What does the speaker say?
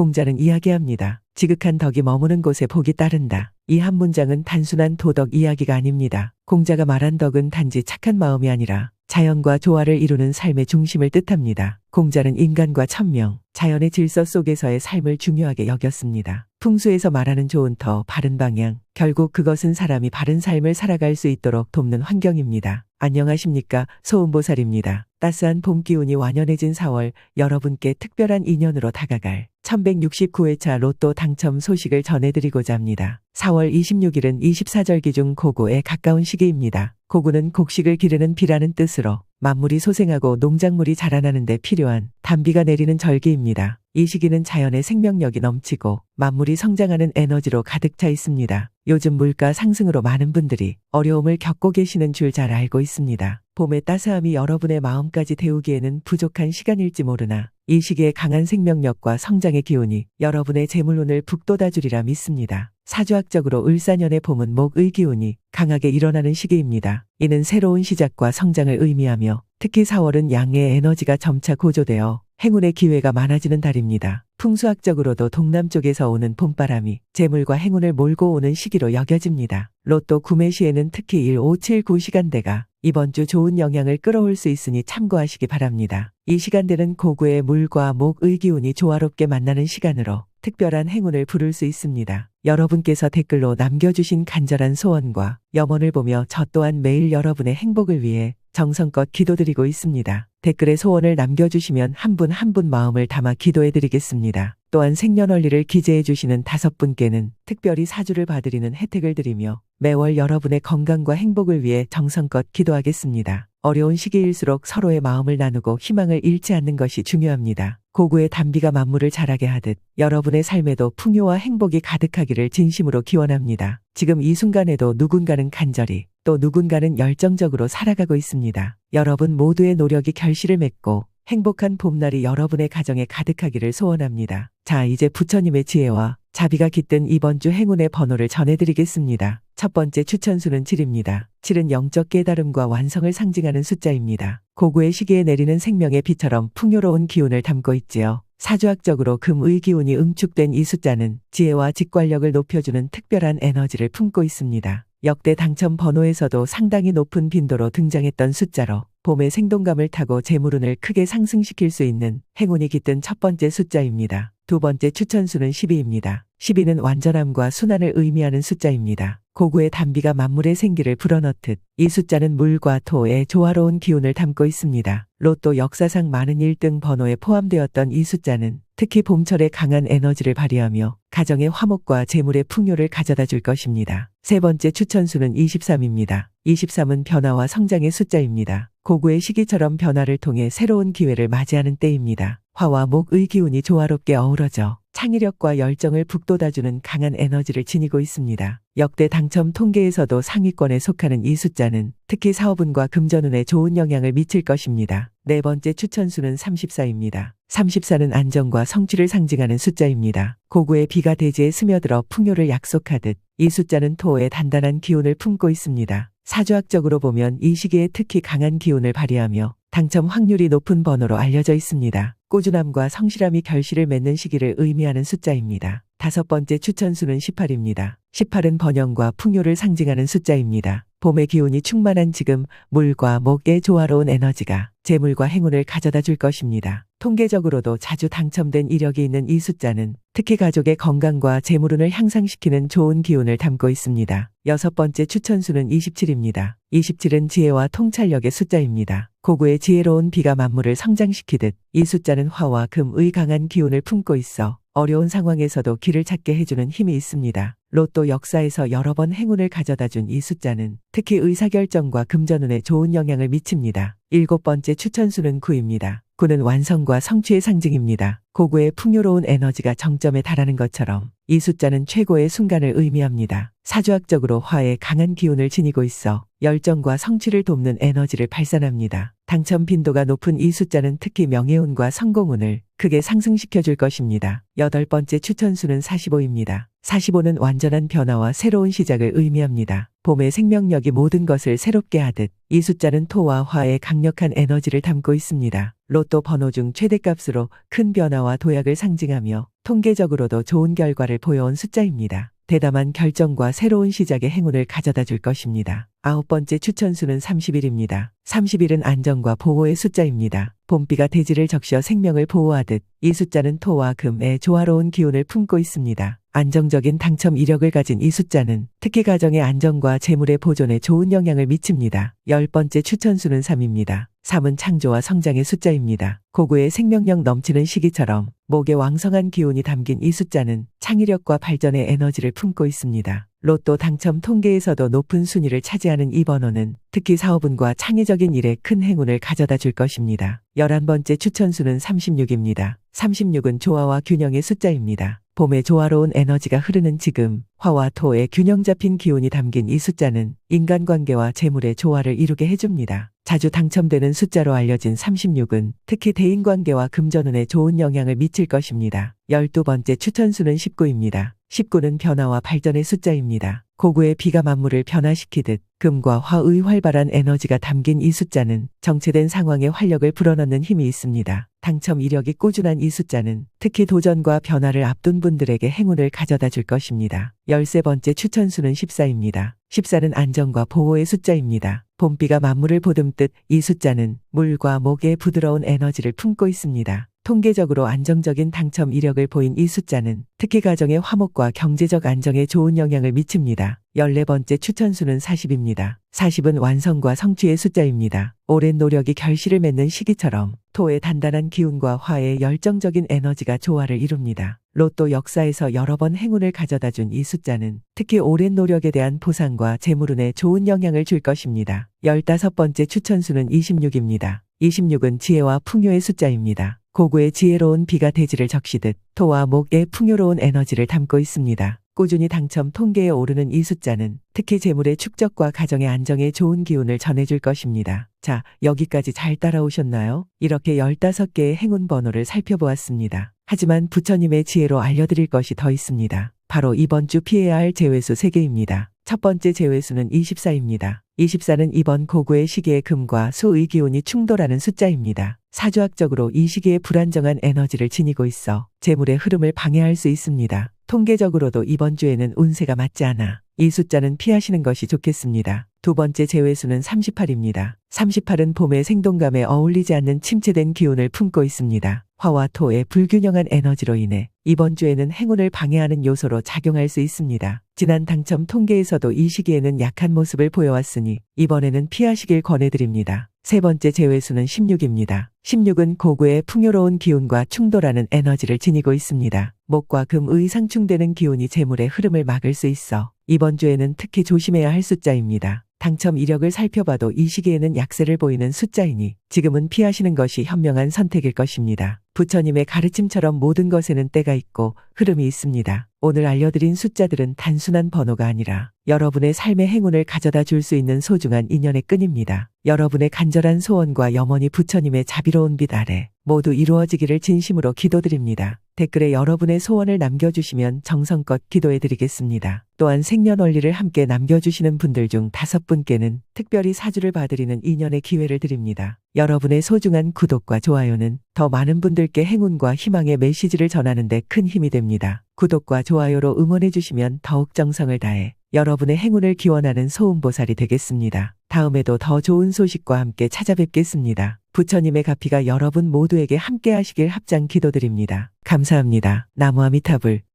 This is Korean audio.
공자는 이야기합니다. 지극한 덕이 머무는 곳에 복이 따른다. 이 한 문장은 단순한 도덕 이야기가 아닙니다. 공자가 말한 덕은 단지 착한 마음이 아니라 자연과 조화를 이루는 삶의 중심을 뜻합니다. 공자는 인간과 천명, 자연의 질서 속에서의 삶을 중요하게 여겼습니다. 풍수에서 말하는 좋은 터, 바른 방향, 결국 그것은 사람이 바른 삶을 살아갈 수 있도록 돕는 환경입니다. 안녕하십니까. 소음보살입니다. 따스한 봄 기운이 완연해진 4월 여러분께 특별한 인연으로 다가갈 1169회차 로또 당첨 소식을 전해드리고자 합니다. 4월 26일은 24절기 중 고고에 가까운 시기입니다. 고구는 곡식을 기르는 비라는 뜻으로 만물이 소생하고 농작물이 자라나는 데 필요한 단비가 내리는 절기입니다. 이 시기는 자연의 생명력이 넘치고 만물이 성장하는 에너지로 가득 차 있습니다. 요즘 물가 상승으로 많은 분들이 어려움을 겪고 계시는 줄 잘 알고 있습니다. 봄의 따스함이 여러분의 마음까지 데우기에는 부족한 시간일지 모르나 이 시기에 강한 생명력과 성장의 기운이 여러분의 재물운을 북돋아주리라 믿습니다. 사주학적으로 을사년의 봄은 목의 기운이 강하게 일어나는 시기입니다. 이는 새로운 시작과 성장을 의미하며 특히 4월은 양의 에너지가 점차 고조되어 행운의 기회가 많아지는 달입니다. 풍수학적으로도 동남쪽에서 오는 봄바람이 재물과 행운을 몰고 오는 시기로 여겨집니다. 로또 구매 시에는 특히 1, 5, 7, 9 시간대가 이번 주 좋은 영향을 끌어올 수 있으니 참고하시기 바랍니다. 이 시간대는 고구의 물과 목의 기운이 조화롭게 만나는 시간으로 특별한 행운을 부를 수 있습니다. 여러분께서 댓글로 남겨주신 간절한 소원과 염원을 보며 저 또한 매일 여러분의 행복을 위해 정성껏 기도드리고 있습니다. 댓글에 소원을 남겨주시면 한분 한 분 마음을 담아 기도해드리겠습니다. 또한 생년월일을 기재해주시는 다섯 분께는 특별히 사주를 봐드리는 혜택을 드리며 매월 여러분의 건강과 행복을 위해 정성껏 기도하겠습니다. 어려운 시기일수록 서로의 마음을 나누고 희망을 잃지 않는 것이 중요합니다. 고구의 단비가 만물을 자라게 하듯 여러분의 삶에도 풍요와 행복이 가득하기를 진심으로 기원합니다. 지금 이 순간에도 누군가는 간절히 또 누군가는 열정적으로 살아가고 있습니다. 여러분 모두의 노력이 결실을 맺고 행복한 봄날이 여러분의 가정에 가득하기를 소원합니다. 자, 이제 부처님의 지혜와 자비가 깃든 이번 주 행운의 번호를 전해드리겠습니다. 첫 번째 추천수는 7입니다. 7은 영적 깨달음과 완성을 상징하는 숫자입니다. 고구의 시기에 내리는 생명의 비처럼 풍요로운 기운을 담고 있지요. 사주학적으로 금의 기운이 응축된 이 숫자는 지혜와 직관력을 높여주는 특별한 에너지를 품고 있습니다. 역대 당첨 번호에서도 상당히 높은 빈도로 등장했던 숫자로 봄의 생동감을 타고 재물운을 크게 상승시킬 수 있는 행운이 깃든 첫 번째 숫자입니다. 두 번째 추천수는 12입니다. 12는 완전함과 순환을 의미하는 숫자입니다. 고구의 단비가 만물의 생기를 불어넣듯 이 숫자는 물과 토의 조화로운 기운을 담고 있습니다. 로또 역사상 많은 1등 번호에 포함되었던 이 숫자는 특히 봄철에 강한 에너지를 발휘하며 가정의 화목과 재물의 풍요를 가져다 줄 것입니다. 세 번째 추천수는 23입니다. 23은 변화와 성장의 숫자입니다. 고구의 시기처럼 변화를 통해 새로운 기회를 맞이하는 때입니다. 화와 목의 기운이 조화롭게 어우러져 창의력과 열정을 북돋아주는 강한 에너지를 지니고 있습니다. 역대 당첨 통계에서도 상위권에 속하는 이 숫자는 특히 사업운과 금전운에 좋은 영향을 미칠 것입니다. 네 번째 추천수는 34입니다. 34는 안정과 성취를 상징하는 숫자입니다. 고구의 비가 대지에 스며들어 풍요를 약속하듯 이 숫자는 토의 단단한 기운을 품고 있습니다. 사주학적으로 보면 이 시기에 특히 강한 기운을 발휘하며 당첨 확률이 높은 번호로 알려져 있습니다. 꾸준함과 성실함이 결실을 맺는 시기를 의미하는 숫자입니다. 다섯 번째 추천수는 18입니다. 18은 번영과 풍요를 상징하는 숫자입니다. 봄의 기운이 충만한 지금 물과 목의 조화로운 에너지가 재물과 행운을 가져다 줄 것입니다. 통계적으로도 자주 당첨된 이력이 있는 이 숫자는 특히 가족의 건강과 재물운을 향상시키는 좋은 기운을 담고 있습니다. 여섯 번째 추천수는 27입니다. 27은 지혜와 통찰력의 숫자입니다. 고구의 지혜로운 비가 만물을 성장시키듯 이 숫자는 화와 금의 강한 기운을 품고 있어 어려운 상황에서도 길을 찾게 해주는 힘이 있습니다. 로또 역사에서 여러 번 행운을 가져다 준 이 숫자는 특히 의사결정과 금전운에 좋은 영향을 미칩니다. 일곱 번째 추천수는 9입니다. 9는 완성과 성취의 상징입니다. 고구의 풍요로운 에너지가 정점에 달하는 것처럼 이 숫자는 최고의 순간을 의미합니다. 사주학적으로 화의 강한 기운을 지니고 있어 열정과 성취를 돕는 에너지를 발산합니다. 당첨 빈도가 높은 이 숫자는 특히 명예운과 성공운을 크게 상승시켜 줄 것입니다. 여덟 번째 추천수는 45입니다. 45는 완전한 변화와 새로운 시작을 의미합니다. 봄의 생명력이 모든 것을 새롭게 하듯 이 숫자는 토와 화의 강력한 에너지를 담고 있습니다. 로또 번호 중 최대값으로 큰 변화와 도약을 상징하며 통계적으로도 좋은 결과를 보여온 숫자입니다. 대담한 결정과 새로운 시작의 행운을 가져다 줄 것입니다. 아홉 번째 추천수는 30일입니다. 30일은 안정과 보호의 숫자입니다. 봄비가 대지를 적셔 생명을 보호하듯 이 숫자는 토와 금의 조화로운 기운을 품고 있습니다. 안정적인 당첨 이력을 가진 이 숫자는 특히 가정의 안정과 재물의 보존에 좋은 영향을 미칩니다. 열 번째 추천수는 3입니다. 3은 창조와 성장의 숫자입니다. 고구의 생명력 넘치는 시기처럼 목의 왕성한 기운이 담긴 이 숫자는 창의력과 발전의 에너지를 품고 있습니다. 로또 당첨 통계에서도 높은 순위를 차지하는 이 번호는 특히 사업운과 창의적인 일에 큰 행운을 가져다 줄 것입니다. 11번째 추천수는 36입니다. 36은 조화와 균형의 숫자입니다. 봄의 조화로운 에너지가 흐르는 지금 화와 토의 균형 잡힌 기운이 담긴 이 숫자는 인간관계와 재물의 조화를 이루게 해줍니다. 자주 당첨되는 숫자로 알려진 36은 특히 대인관계와 금전운에 좋은 영향을 미칠 것입니다. 12번째 추천수는 19입니다. 19는 변화와 발전의 숫자입니다. 고구의 비가 만물을 변화시키듯 금과 화의 활발한 에너지가 담긴 이 숫자는 정체된 상황에 활력을 불어넣는 힘이 있습니다. 당첨 이력이 꾸준한 이 숫자는 특히 도전과 변화를 앞둔 분들에게 행운을 가져다 줄 것입니다. 13번째 추천수는 14입니다. 14는 안정과 보호의 숫자입니다. 봄비가 만물을 보듬듯 이 숫자는 물과 목의 부드러운 에너지를 품고 있습니다. 통계적으로 안정적인 당첨 이력을 보인 이 숫자는 특히 가정의 화목과 경제적 안정에 좋은 영향을 미칩니다. 14번째 추천수는 40입니다. 40은 완성과 성취의 숫자입니다. 오랜 노력이 결실을 맺는 시기처럼 토의 단단한 기운과 화의 열정적인 에너지가 조화를 이룹니다. 로또 역사에서 여러 번 행운을 가져다 준 이 숫자는 특히 오랜 노력에 대한 보상과 재물운에 좋은 영향을 줄 것입니다. 15번째 추천수는 26입니다. 26은 지혜와 풍요의 숫자입니다. 고구의 지혜로운 비가 대지를 적시듯 토와 목의 풍요로운 에너지를 담고 있습니다. 꾸준히 당첨 통계에 오르는 이 숫자는 특히 재물의 축적과 가정의 안정에 좋은 기운을 전해줄 것입니다. 자, 여기까지 잘 따라오셨나요? 이렇게 15개의 행운 번호를 살펴보았습니다. 하지만 부처님의 지혜로 알려드릴 것이 더 있습니다. 바로 이번 주 피해야 할 제외수 3개입니다. 첫 번째 제외수는 24입니다. 24는 이번 고구의 시기에 금과 수의 기운이 충돌하는 숫자입니다. 사주학적으로 이 시기에 불안정한 에너지를 지니고 있어 재물의 흐름을 방해할 수 있습니다. 통계적으로도 이번 주에는 운세가 맞지 않아 이 숫자는 피하시는 것이 좋겠습니다. 두 번째 제외수는 38입니다. 38은 봄의 생동감에 어울리지 않는 침체된 기운을 품고 있습니다. 화와 토의 불균형한 에너지로 인해 이번 주에는 행운을 방해하는 요소로 작용할 수 있습니다. 지난 당첨 통계에서도 이 시기에는 약한 모습을 보여왔으니 이번에는 피하시길 권해드립니다. 세 번째 제외수는 16입니다. 16은 고구의 풍요로운 기운과 충돌하는 에너지를 지니고 있습니다. 목과 금의 상충되는 기운이 재물의 흐름을 막을 수 있어 이번 주에는 특히 조심해야 할 숫자입니다. 당첨 이력을 살펴봐도 이 시기에는 약세를 보이는 숫자이니 지금은 피하시는 것이 현명한 선택일 것입니다. 부처님의 가르침처럼 모든 것에는 때가 있고 흐름이 있습니다. 오늘 알려드린 숫자들은 단순한 번호가 아니라 여러분의 삶의 행운을 가져다 줄 수 있는 소중한 인연의 끈입니다. 여러분의 간절한 소원과 염원이 부처님의 자비로운 빛 아래 모두 이루어지기를 진심으로 기도드립니다. 댓글에 여러분의 소원을 남겨주시면 정성껏 기도해 드리겠습니다. 또한 생년월일을 함께 남겨주시는 분들 중 다섯 분께는 특별히 사주를 봐드리는 인연의 기회를 드립니다. 여러분의 소중한 구독과 좋아요는 더 많은 분들께 행운과 희망의 메시지를 전하는 데 큰 힘이 됩니다. 구독과 좋아요로 응원해 주시면 더욱 정성을 다해 여러분의 행운을 기원하는 소음보살이 되겠습니다. 다음에도 더 좋은 소식과 함께 찾아뵙겠습니다. 부처님의 가피가 여러분 모두에게 함께 하시길 합장 기도드립니다. 감사합니다. 나무아미타불